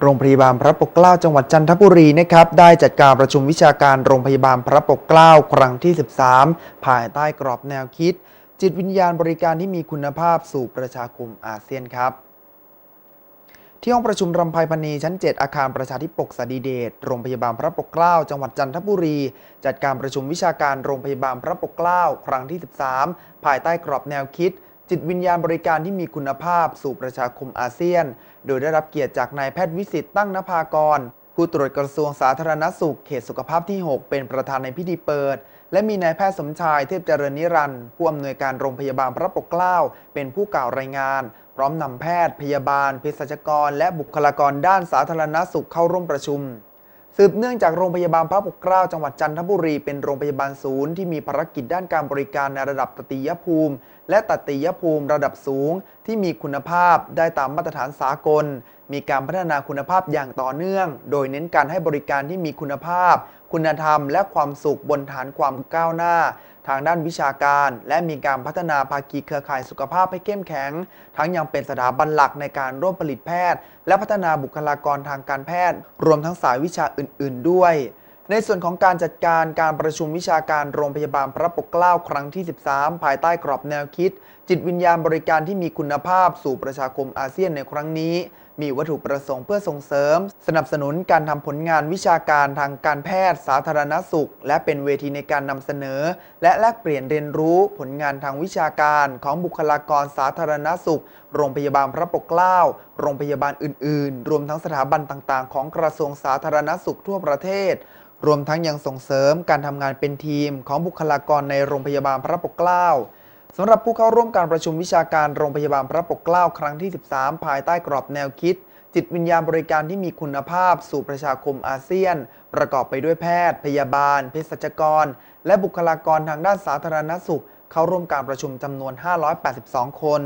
โรงพยาบาลพระปกเกล้าจังหวัดจันทบุรีนะครับได้จัดการประชุมวิชาการโรงพยาบาลพระปกเกล้าครั้งที่ 13 ภายใต้กรอบแนวคิด จิตวิญญาณบริการที่มีคุณภาพสู่ประชาคมอาเซียนครับที่ห้องประชุมรำไพพรรณีชั้น 7 อาคารประชาธิปกสดีเดชโรงพยาบาลพระปกเกล้าจังหวัดจันทบุรี จัดการประชุมวิชาการโรงพยาบาลพระปกเกล้าครั้งที่ 13 ภายใต้กรอบแนวคิด จิตวิญญาณบริการที่มีคุณภาพสู่ประชาคมอาเซียน โดยได้รับเกียรติจากนายแพทย์วิสิตตั้งนภากร ผู้ตรวจกระทรวงสาธารณสุขเขตสุขภาพที่ 6 เป็นประธานในพิธีเปิด และมีนายแพทย์สมชายเทพเจริญนิรันดร์ผู้อำนวยการโรงพยาบาลพระปกเกล้า เป็นผู้กล่าวรายงาน พร้อมนำแพทย์ พยาบาลเภสัชกร และบุคลากรด้านสาธารณสุขเข้าร่วมประชุม สืบเนื่องจากโรงพยาบาลพระปกเกล้าจังหวัดจันทบุรีเป็นโรงพยาบาลศูนย์ที่มีภารกิจด้านการบริการในระดับตติยภูมิ และตติยภูมิระดับสูง ที่มีคุณภาพได้ตามมาตรฐานสากลมีการพัฒนาคุณภาพอย่างต่อเนื่อง โดยเน้นการให้บริการที่มีคุณภาพ คุณธรรม และความสุขบนฐานความก้าวหน้า ทางด้านวิชาการ และมีการพัฒนาภาคีเครือข่ายสุขภาพให้เข้มแข็ง ทั้งยังเป็นสถาบันหลักในการร่วมผลิตแพทย์ และพัฒนาบุคลากรทางการแพทย์ รวมทั้งสายวิชาอื่น ๆ ด้วยในส่วนของการจัดการการประชุมวิชาการโรงพยาบาลพระปกเกล้าครั้งที่ 13 ภายใต้กรอบแนวคิด จิตวิญญาณบริการที่มีคุณภาพสู่ประชาคมอาเซียนในครั้งนี้ มีวัตถุประสงค์เพื่อส่งเสริม สนับสนุนการทำผลงานวิชาการทางการแพทย์สาธารณสุข และเป็นเวทีในการนำเสนอ และแลกเปลี่ยนเรียนรู้ผลงานทางวิชาการของบุคลากรสาธารณสุข โรงพยาบาลพระปกเกล้า โรงพยาบาลอื่น ๆ รวมทั้งสถาบันต่าง ๆ ของกระทรวงสาธารณสุขทั่วประเทศรวมทั้งยังส่งเสริมการทำงานเป็นทีมของบุคลากรในโรงพยาบาลพระปกเกล้า สำหรับผู้เข้าร่วมการประชุมวิชาการโรงพยาบาลพระปกเกล้าครั้งที่ 13 ภายใต้กรอบแนวคิด จิตวิญญาณบริการที่มีคุณภาพสู่ประชาคมอาเซียน ประกอบไปด้วยแพทย์ พยาบาล เภสัชกร และบุคลากรทางด้านสาธารณสุข เข้าร่วมการประชุมจำนวน 582 คน